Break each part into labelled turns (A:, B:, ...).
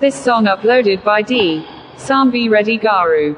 A: This song uploaded by D. Sambi Reddy Garu.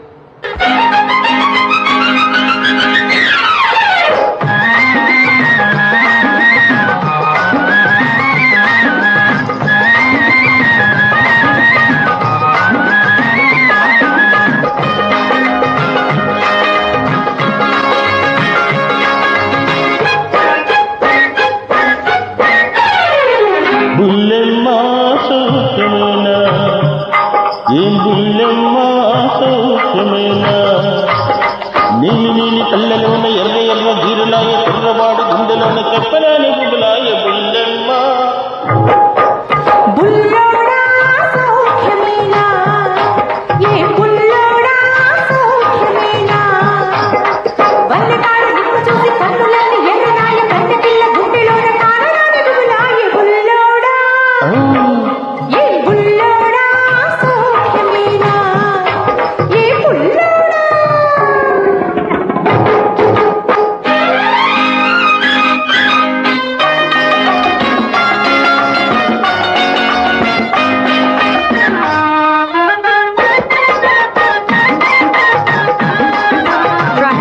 B: ఏం బుల్లెమ్మ సౌఖ్యమేనా నీలి నీలి కళ్ళలోన ఎర్ర ఎర్ర జీరులాయ ఎర్రవాడు గుండెలోన చెప్పరాని గుబులాయ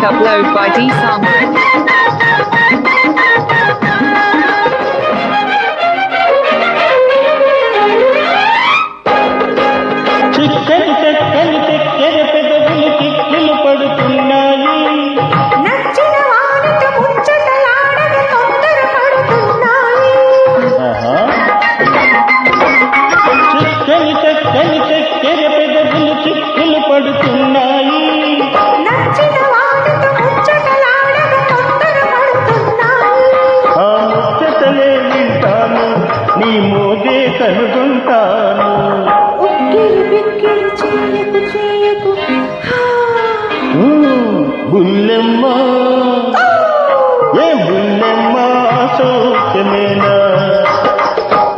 A: upload by D.
C: బిక్కిరి చేయకు. చేయకు
B: బుల్లెమ్మ. ఏ బుల్లెమ్మ సౌఖ్యమేనా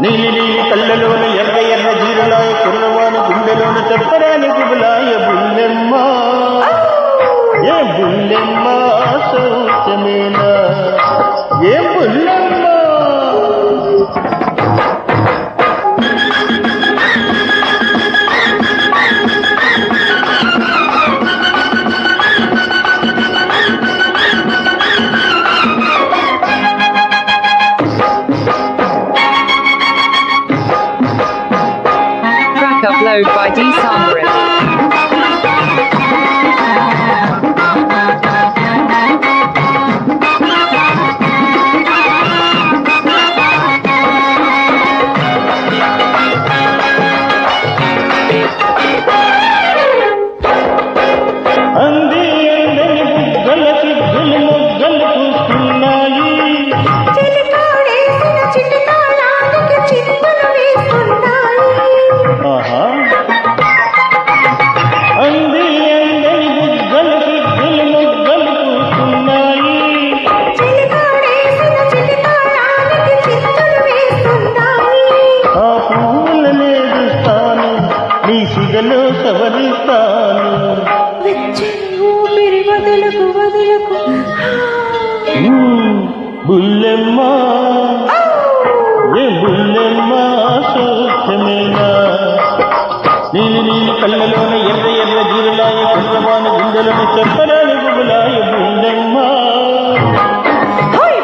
B: నీలి నీలి కళ్ళలోన ఎర్ర ఎర్ర జీరులాయ కుర్రవాని గుండెలోన చెప్పరాని గుబులాయ బుల్లెమ్మ. ఏ బుల్లెమ్మ సౌఖ్యమేనా ఏ Bullemma
A: followed by D.
C: వదలకు వదలకు.
B: Bullemma. ఏ బుల్లెమ్మ సౌఖ్యమేనా నీలి నీలి కళ్ళలోన ఎర్ర ఎర్ర జీరులాయ కుర్రవాని గుండెలను చెప్పరాని గుబులాయ బుల్లెమ్మ?
C: ఓయ్